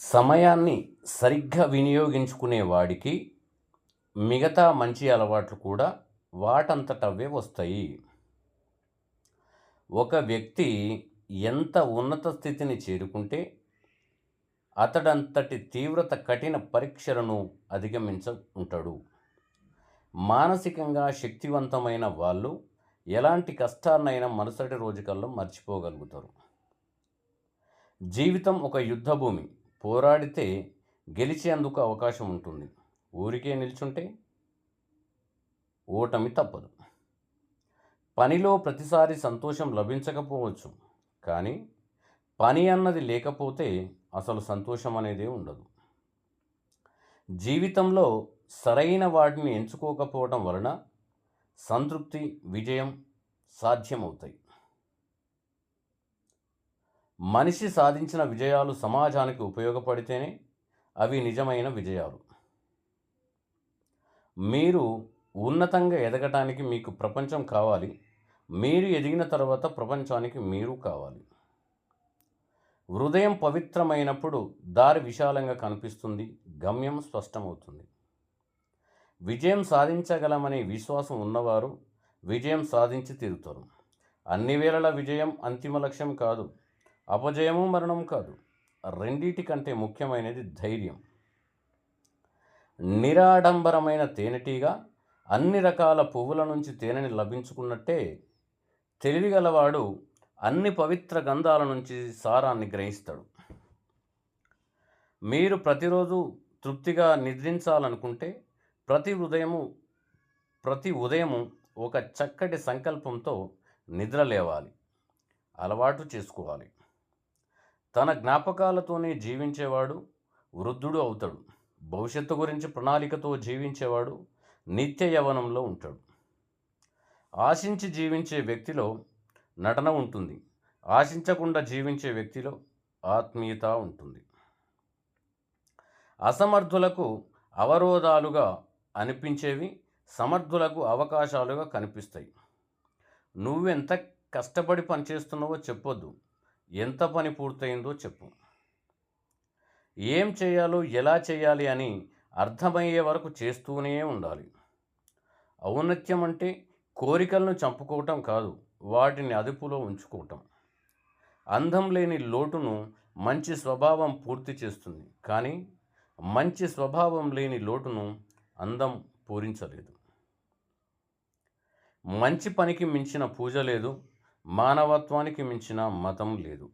సమయాన్ని సరిగ్గా వినియోగించుకునే వాడికి మిగతా మంచి అలవాట్లు కూడా వాటంతటవే వస్తాయి. ఒక వ్యక్తి ఎంత ఉన్నత స్థితిని చేరుకుంటే అతడంతటి తీవ్రత కఠిన పరీక్షలను అధిగమించ ఉంటాడు మానసికంగా శక్తివంతమైన వాళ్ళు ఎలాంటి కష్టాన్నైనా మరుసటి రోజుకల్లో మర్చిపోగలుగుతారు. జీవితం ఒక యుద్ధభూమి. పోరాడితే గెలిచేందుకు అవకాశం ఉంటుంది. ఊరికే నిల్చుంటే ఓటమి తప్పదు. పనిలో ప్రతిసారి సంతోషం లభించకపోవచ్చు. కానీ పని అన్నది లేకపోతే అసలు సంతోషం అనేదే ఉండదు. జీవితంలో సరైన వాటిని ఎంచుకోకపోవడం వలన సంతృప్తి విజయం సాధ్యమవుతాయి. మనిషి సాధించిన విజయాలు సమాజానికి ఉపయోగపడితేనే అవి నిజమైన విజయాలు. మీరు ఉన్నతంగా ఎదగటానికి మీకు ప్రపంచం కావాలి. మీరు ఎదిగిన తర్వాత ప్రపంచానికి మీరు కావాలి. హృదయం పవిత్రమైనప్పుడు దారి విశాలంగా కనిపిస్తుంది. గమ్యం స్పష్టమవుతుంది. విజయం సాధించగలమనే విశ్వాసం ఉన్నవారు విజయం సాధించి తీరుతారు. అన్ని వేళల విజయం అంతిమ లక్ష్యం కాదు. అపజయము మరణం కాదు. రెండిటి కంటే ముఖ్యమైనది ధైర్యం. నిరాడంబరమైన తేనెటీగా అన్ని రకాల పువ్వుల నుంచి తేనెని లభించుకున్నట్టే తెలివిగలవాడు అన్ని పవిత్ర గంధాల నుంచి సారాన్ని గ్రహిస్తాడు. మీరు ప్రతిరోజు తృప్తిగా నిద్రించాలనుకుంటే ప్రతి ఉదయము ప్రతి ఉదయము ఒక చక్కటి సంకల్పంతో నిద్ర లేవాలి అలవాటు చేసుకోవాలి. తన జ్ఞాపకాలతోనే జీవించేవాడు వృద్ధుడు అవుతాడు. భవిష్యత్తు గురించి ప్రణాళికతో జీవించేవాడు నిత్య యవనంలో ఉంటాడు. ఆశించి జీవించే వ్యక్తిలో నటన ఉంటుంది. ఆశించకుండా జీవించే వ్యక్తిలో ఆత్మీయత ఉంటుంది. అసమర్థులకు అవరోధాలుగా అనిపించేవి సమర్థులకు అవకాశాలుగా కనిపిస్తాయి. నువ్వెంత కష్టపడి పనిచేస్తున్నావో చెప్పొద్దు. ఎంత పని పూర్తయిందో చెప్పు. ఏం చేయాలో ఎలా చేయాలి అని అర్థమయ్యే వరకు చేస్తూనే ఉండాలి. ఔన్నత్యం అంటే కోరికలను చంపుకోవటం కాదు వాటిని అదుపులో ఉంచుకోవటం. అందం లేని లోటును మంచి స్వభావం పూర్తి చేస్తుంది కానీ మంచి స్వభావం లేని లోటును అందం పూరించలేదు. మంచి పనికి మించిన పూజ లేదు మానవత్వానికి మించిన మతం లేదు.